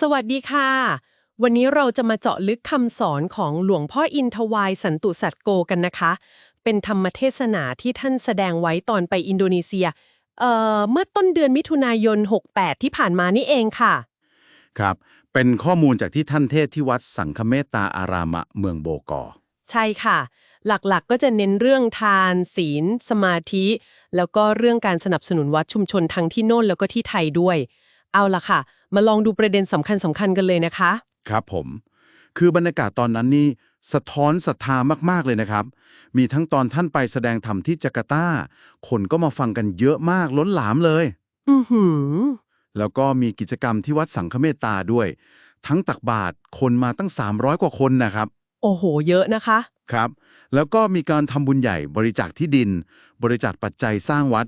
สวัสดีค่ะ วันนี้เราจะมาเจาะลึกคำสอนของหลวงพ่ออินทวายสันตุสัตโกกันนะคะ เป็นธรรมเทศนาที่ท่านแสดงไว้ตอนไปอินโดนีเซียเอ่อเมื่อต้นเดือนมิถุนายน 68 ที่ผ่านมานี่เองค่ะ ครับ เป็นข้อมูลจากที่ท่านเทศที่วัดสังฆเมตตาอารามะเมืองโบกอ ใช่ค่ะ หลักๆก็จะเน้นเรื่องทาน ศีล สมาธิ แล้วก็เรื่องการสนับสนุนวัดชุมชนทั้งที่โน่นแล้วก็ที่ไทยด้วย เอาล่ะค่ะ มาลองดูประเด็นสำคัญสำคัญๆกันเลยนะคะ ครับผม คือบรรยากาศตอนนั้นนี่สะท้อนศรัทธามาก ๆ เลยนะครับ มีทั้งตอนท่านไปแสดงธรรมที่จาการ์ตา คนก็มาฟังกันเยอะมากล้นหลามเลย อือหือ แล้วก็มีกิจกรรมที่วัดสังฆเมตตาด้วย ทั้งตักบาตรคนมาตั้ง 300 กว่าคนนะครับ โอ้โห เยอะนะคะ ครับ แล้วก็มีการทำบุญใหญ่บริจาคที่ดิน บริจาคปัจจัยสร้างวัด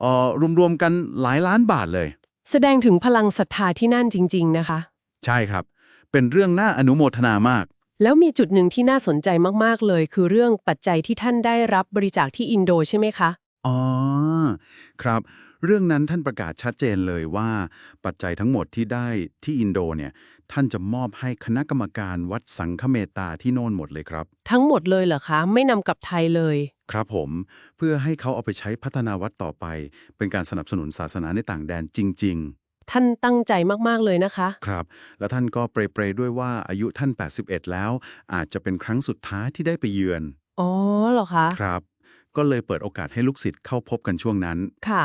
เอ่อรวมๆกันหลายล้านบาทเลย แสดงถึงพลังศรัทธาที่นั่นจริง ๆ นะคะ ใช่ครับ เป็นเรื่องน่าอนุโมทนามาก แล้วมีจุดหนึ่งที่น่าสนใจมากๆเลย คือเรื่องปัจจัยที่ท่านได้รับบริจาคที่อินโดใช่ไหมคะ อ๋อ ครับ เรื่องนั้นท่านประกาศชัดเจนเลยว่า ปัจจัยทั้งหมดที่ได้ที่อินโดเนี่ย ท่านจะมอบให้คณะกรรมการวัดสังฆเมตตาที่โน่นหมดเลยครับ ทั้งหมดเลยเหรอคะ ไม่นำกลับไทยเลย ครับผมเพื่อให้เขาเอาไปใช้พัฒนาวัดต่อไป เป็นการสนับสนุนศาสนาในต่างแดนจริง ท่านตั้งใจมากๆเลยนะคะ ๆ ครับ และท่านก็เปรยๆด้วยว่าอายุท่าน 81 แล้ว อาจจะเป็นครั้งสุดท้ายที่ได้ไปเยือน อ๋อเหรอคะ ครับ ก็เลยเปิดโอกาสให้ลูกศิษย์เข้าพบกันช่วงนั้น ค่ะ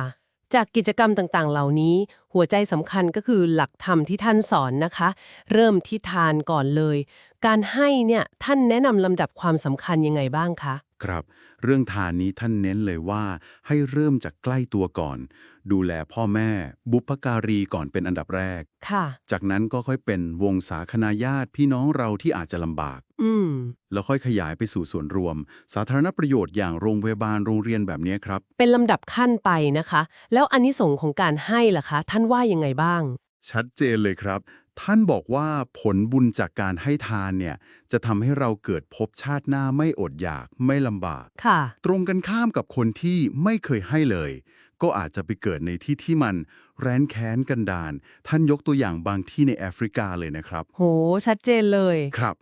จากกิจกรรมต่างๆ เหล่านี้ หัวใจสำคัญก็คือหลักธรรมที่ท่านสอนนะคะ เริ่มที่ทานก่อนเลย การให้เนี่ยท่านแนะนำลำดับความสำคัญยังไงบ้างคะ ครับ เรื่องทานนี้ท่านเน้นเลยว่า ให้เริ่มจากใกล้ตัวก่อน ดูแลพ่อแม่ บุพการีก่อนเป็นอันดับแรก ค่ะ จากนั้นก็ค่อยเป็นวงสาคณาญาติพี่น้องเราที่อาจจะลำบาก อืม แล้วค่อยขยายไปสู่ส่วนรวม สาธารณประโยชน์อย่างโรงพยาบาลโรงเรียนแบบนี้ครับ เป็นลำดับขั้นไปนะคะ แล้วอานิสงส์ของการให้ล่ะคะ ท่านว่ายังไงบ้าง ชัดเจนเลยครับ ท่านบอกว่าผลบุญจากการให้ทานเนี่ยจะทำให้เราเกิดภพชาติหน้าไม่อดอยากไม่ลำบาก ค่ะ ตรงกันข้ามกับคนที่ไม่เคยให้เลย ก็อาจจะไปเกิดในที่ที่มันแร้นแค้นกันดานท่านยกตัวอย่างบางที่ในแอฟริกาเลยนะครับ โห ชัดเจนเลย ครับ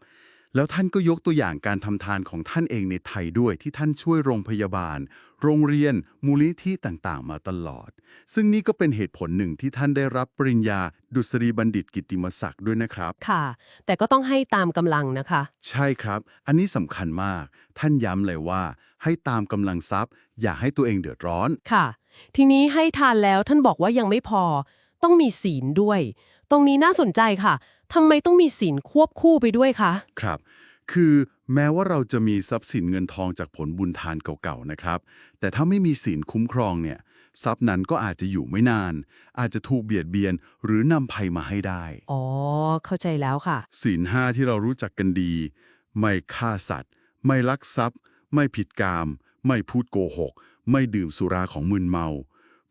แล้วท่านก็ยกตัวอย่างการทำทานของท่านเองในไทยด้วยที่ท่านช่วยโรงพยาบาล โรงเรียน มูลนิธิต่างๆ มาตลอด ซึ่งนี่ก็เป็นเหตุผลหนึ่งที่ท่านได้รับปริญญา ดุษฎีบัณฑิตกิตติมศักดิ์ด้วยนะครับ ค่ะ แต่ก็ต้องให้ตามกำลังนะคะ ใช่ครับ อันนี้สำคัญมาก ท่านย้ำเลยว่า ให้ตามกำลังทรัพย์ อย่าให้ตัวเองเดือดร้อน ค่ะ ทีนี้ให้ทานแล้วท่านบอกว่ายังไม่พอ ต้องมีศีลด้วย ตรงนี้น่าสนใจค่ะ ทำไมต้องมีศีลควบคู่ไปด้วยคะ ครับ คือแม้ว่าเราจะมีทรัพย์สินเงินทองจากผลบุญทานเก่าๆนะครับ แต่ถ้าไม่มีศีลคุ้มครองเนี่ย ทรัพย์นั้นก็อาจจะอยู่ไม่นาน อาจจะถูกเบียดเบียน หรือนำภัยมาให้ได้ อ๋อ เข้าใจแล้วค่ะศีลห้าที่เรารู้จักกันดี ไม่ฆ่าสัตว์ ไม่ลักทรัพย์ ไม่ผิดกาม ไม่พูดโกหก ไม่ดื่มสุราของมึนเมา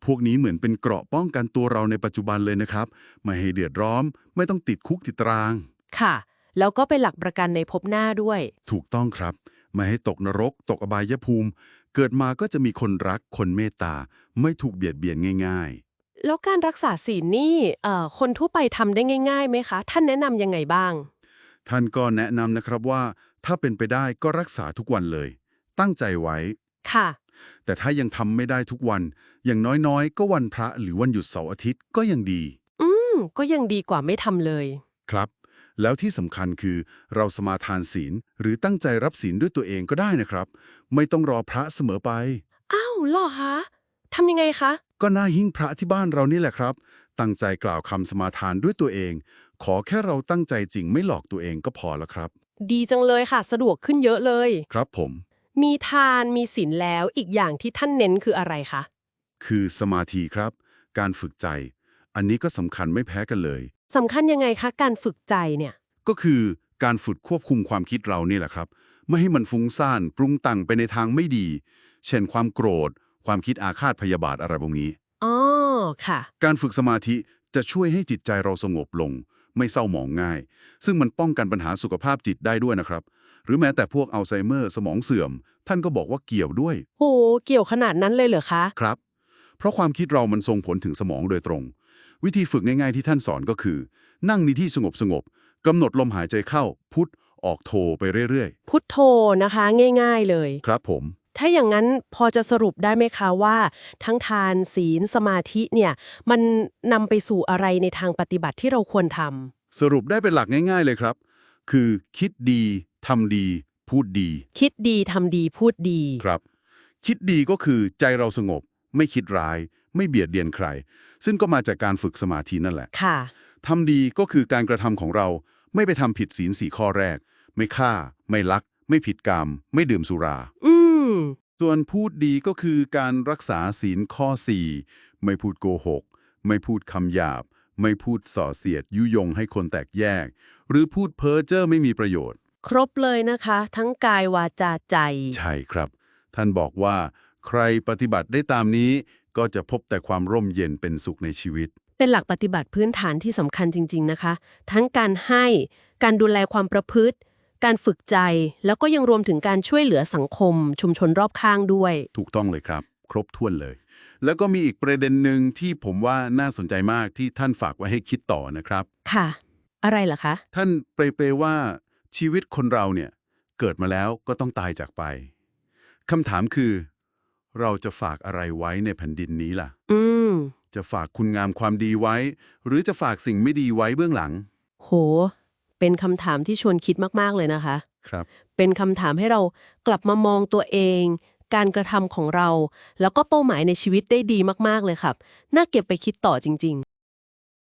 พวกนี้เหมือนเป็นเกราะป้องกันตัวเราในปัจจุบันเลยนะครับ ไม่ให้เดือดร้อน ไม่ต้องติดคุกติดตาราง ค่ะ แล้วก็เป็นหลักประกันในภพหน้าด้วย ถูกต้องครับ ไม่ให้ตกนรก ตกอบายภูมิ เกิดมาก็จะมีคนรักคนเมตตา ไม่ถูกเบียดเบียนง่ายแล้วการรักษาศีลนี่เอ่อคนทั่วไปทำได้ง่ายๆไหมคะ ท่านแนะนำยังไงบ้างๆท่านก็แนะนำนะครับว่า ถ้าเป็นไปได้ก็รักษาทุกวันเลย ตั้งใจไว้ ค่ะ แต่ถ้ายังทำไม่ได้ทุกวัน อย่างน้อยๆ ก็วันพระหรือวันหยุดเสาร์อาทิตย์ก็ยังดี อืม ก็ยังดีกว่าไม่ทำเลย ครับ แล้วที่สำคัญคือ เราสมาทานศีลหรือตั้งใจรับศีลด้วยตัวเองก็ได้นะครับ ไม่ต้องรอพระเสมอไปอ้าวเหรอคะทำยังไงคะ ก็หน้าหิ้งพระที่บ้านเรานี่แหละครับ ตั้งใจกล่าวคำสมาทานด้วยตัวเอง ขอแค่เราตั้งใจจริงไม่หลอกตัวเองก็พอแล้วครับ ดีจังเลยค่ะ สะดวกขึ้นเยอะเลย ครับผม มีทานมีศีลแล้วอีกอย่างที่ท่านเน้นคืออะไรคะ คือสมาธิครับ การฝึกใจ อันนี้ก็สำคัญไม่แพ้กันเลยสำคัญยังไงคะ การฝึกใจเนี่ย ก็คือการฝึกควบคุมความคิดเรานี่แหละครับ ไม่ให้มันฟุ้งซ่านปรุงแต่งไปในทางไม่ดี เช่นความโกรธ ความคิดอาฆาตพยาบาทอะไรพวกนี้ อ๋อ ค่ะ การฝึกสมาธิจะช่วยให้จิตใจเราสงบลง ไม่เศร้าหมองง่าย ซึ่งมันป้องกันปัญหาสุขภาพจิตได้ด้วยนะครับ หรือแม้แต่พวกอัลไซเมอร์สมองเสื่อม ท่านก็บอกว่าเกี่ยวด้วยโหเกี่ยวขนาดนั้นเลยเหรอคะ ครับ เพราะความคิดเรามันส่งผลถึงสมองโดยตรง วิธีฝึกง่ายๆที่ท่านสอนก็คือ นั่งในที่สงบสงบๆกำหนดลมหายใจเข้า พุทออกโทไปเรื่อยพุทโธนะคะ ง่าย ๆเลยๆครับผม ถ้าอย่างนั้นพอจะสรุปได้ไหมคะว่า ทั้งทานศีลสมาธิเนี่ยมันนำไปสู่อะไรในทางปฏิบัติที่เราควรทำสรุปได้เป็นหลักง่าย ๆ เลยครับ คือคิดดี ทำดีพูดดี คิดดีทำดีพูดดี ครับ คิดดีก็คือใจเราสงบ ไม่คิดร้าย ไม่เบียดเบียนใคร ซึ่งก็มาจากการฝึกสมาธินั่นแหละค่ะทำดีก็คือการกระทำของเราไม่ไปทำผิดศีลสี่ข้อแรก ไม่ฆ่า ไม่ลัก ไม่ผิดกรรม ไม่ดื่มสุรา อืมส่วนพูดดีก็คือการรักษาศีลข้อ 4 ไม่พูดโกหก ไม่พูดคำหยาบ ไม่พูดส่อเสียดยุยงให้คนแตกแยก หรือพูดเพ้อเจ้อไม่มีประโยชน์ ครบเลยนะคะ ทั้งกายวาจาใจ ใช่ครับ ท่านบอกว่า ใครปฏิบัติได้ตามนี้ ก็จะพบแต่ความร่มเย็นเป็นสุขในชีวิต เป็นหลักปฏิบัติพื้นฐานที่สำคัญจริง ๆนะคะ ทั้งการให้ การดูแลความประพฤติ การฝึกใจ แล้วก็ยังรวมถึงการช่วยเหลือสังคม ชุมชนรอบข้างด้วย ถูกต้องเลยครับ ครบถ้วนเลย แล้วก็มีอีกประเด็นหนึ่งที่ผมว่าน่าสนใจมากที่ท่านฝากไว้ให้คิดต่อนะครับ ค่ะ อะไรล่ะคะ ท่านเปรยๆว่า ชีวิตคนเราเนี่ยเกิดมาแล้วก็ต้องตายจากไปคำถามคือ เราจะฝากอะไรไว้ในแผ่นดินนี้ล่ะ อืม จะฝากคุณงามความดีไว้ หรือจะฝากสิ่งไม่ดีไว้เบื้องหลัง โห เป็นคำถามที่ชวนคิดมากๆเลยนะคะ ครับ เป็นคำถามให้เรากลับมามองตัวเอง การกระทำของเรา แล้วก็เป้าหมายในชีวิตได้ดีมากๆเลยครับ น่าเก็บไปคิดต่อจริง ๆ